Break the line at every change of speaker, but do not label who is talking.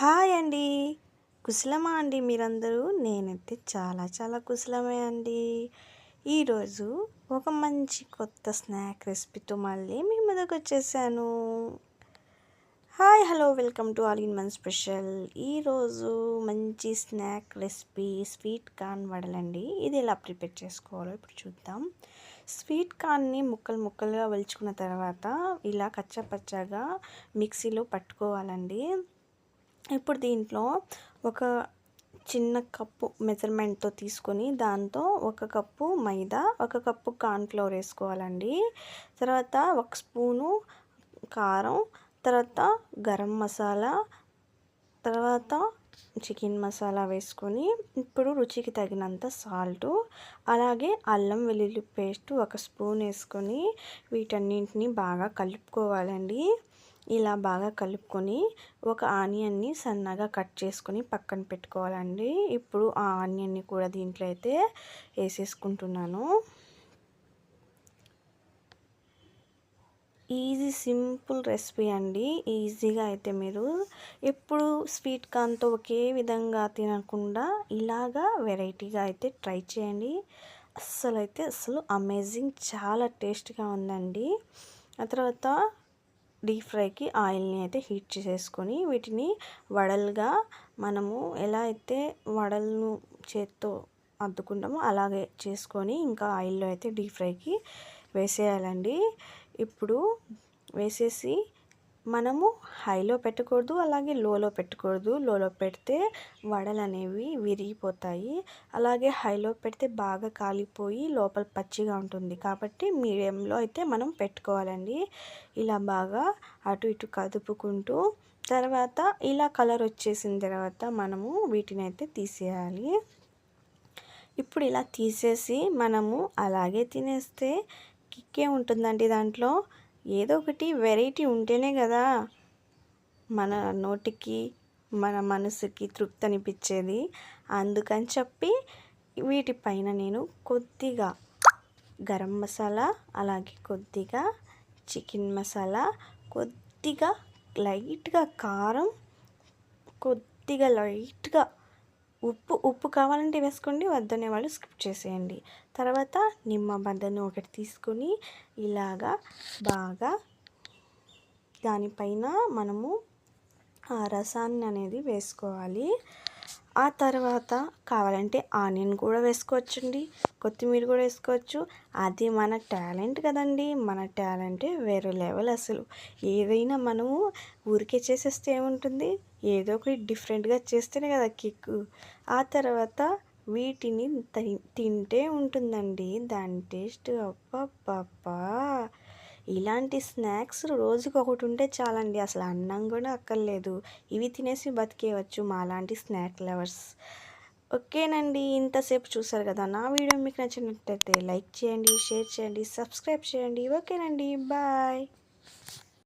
Hi అండి. కుశలమా అండి మీరందరూ? నేనైతే చాలా చాలా కుశలమే అండి. ఈరోజు ఒక మంచి కొత్త స్నాక్ రెసిపీతో మళ్ళీ మీ ముందుకు వచ్చేసాను. Hi hello welcome to all in man special. ఈరోజు మంచి స్నాక్ రెసిపీ స్వీట్ కార్న్ వడలండి. ఇది ఎలా ప్రిపేర్ చేసుకోవాలో ఇప్పుడు చూద్దాం. స్వీట్ కార్న్ని ముక్కలు ముక్కలుగా వలుచుకున్న తర్వాత ఇలా కచ్చపచ్చగా మిక్సీలో పట్టుకోవాలండి. ఇప్పుడు దీంట్లో ఒక చిన్న కప్పు మెజర్మెంట్తో తీసుకొని దాంతో ఒక కప్పు మైదా ఒక కప్పు కార్న్ఫ్లోర్ వేసుకోవాలండి. తర్వాత ఒక స్పూను కారం తర్వాత గరం మసాలా తర్వాత చికెన్ మసాలా వేసుకొని ఇప్పుడు రుచికి తగినంత సాల్టు అలాగే అల్లం వెల్లుల్లి పేస్ట్ ఒక స్పూన్ వేసుకొని వీటన్నింటిని బాగా కలుపుకోవాలండి. ఇలా బాగా కలుపుకొని ఒక ఆనియన్ని సన్నగా కట్ చేసుకొని పక్కన పెట్టుకోవాలండి. ఇప్పుడు ఆ ఆనియన్ని కూడా దీంట్లో అయితే వేసేసుకుంటున్నాను. ఈజీ సింపుల్ రెసిపీ అండి. ఈజీగా అయితే మీరు ఎప్పుడు స్వీట్ కార్న్తో ఒకే విధంగా తినకుండా ఇలాగా వెరైటీగా అయితే ట్రై చేయండి. అస్సలు అయితే అసలు అమేజింగ్ చాలా టేస్ట్గా ఉందండి. ఆ తర్వాత డీప్ ఫ్రైకి ఆయిల్ని అయితే హీట్ చేసేసుకొని వీటిని వడలుగా మనము ఎలా అయితే వడలను చేత్తో అద్దుకుంటామో అలాగే చేసుకొని ఇంకా ఆయిల్లో అయితే డీప్ ఫ్రైకి వేసేయాలండి. ఇప్పుడు వేసేసి మనము హైలో పెట్టకూడదు అలాగే లోలో పెట్టకూడదు. లోలో పెడితే వడలు అనేవి విరిగిపోతాయి. అలాగే హైలో పెడితే బాగా కాలిపోయి లోపల పచ్చిగా ఉంటుంది. కాబట్టి మీడియంలో అయితే మనం పెట్టుకోవాలండి. ఇలా బాగా అటు ఇటు కదుపుకుంటూ తర్వాత ఇలా కలర్ వచ్చేసిన తర్వాత మనము వీటిని అయితే తీసేయాలి. ఇప్పుడు ఇలా తీసేసి మనము అలాగే తినేస్తే కిక్కే ఉంటుందండి దాంట్లో. ఏదో ఒకటి వెరైటీ ఉంటేనే కదా మన నోటికి మన మనసుకి తృప్తి అనిపించేది. అందుకని చెప్పి వీటిపైన నేను కొద్దిగా గరం మసాలా అలాగే కొద్దిగా చికెన్ మసాలా కొద్దిగా లైట్గా కారం కొద్దిగా లైట్గా ఉప్పు ఉప్పు కావాలంటే వేసుకోండి వద్దనే వాళ్ళు స్కిప్ చేసేయండి. తర్వాత నిమ్మ బద్దను ఒకటి తీసుకొని ఇలాగా బాగా దానిపైన మనము ఆ రసాన్ని అనేది వేసుకోవాలి. ఆ తర్వాత కావాలంటే ఆనియన్ కూడా వేసుకోవచ్చండి కొత్తిమీర కూడా వేసుకోవచ్చు. అది మన టాలెంట్ కదండి మన టాలెంటే వేరే లెవెల్ అసలు. ఏదైనా మనము ఊరికే చేసేస్తే ఏముంటుంది? ఏదో ఒకటి డిఫరెంట్గా చేస్తేనే కదా కిక్ ఆ తర్వాత వీటిని తింటే ఉంటుందండి. దాని టేస్ట్ అబ్బా ఇలాంటి స్నాక్స్ రోజుకి ఒకటి ఉంటే చాలండి. అసలు అన్నం కూడా అక్కర్లేదు. ఇవి తినేసి బతికేయవచ్చు మాలాంటి స్నాక్ లవర్స్. ఓకేనండి. ఇంతసేపు చూసారు కదా నా వీడియో మీకు నచ్చినట్లయితే లైక్ చేయండి షేర్ చేయండి సబ్స్క్రైబ్ చేయండి. ఓకేనండి. బాయ్.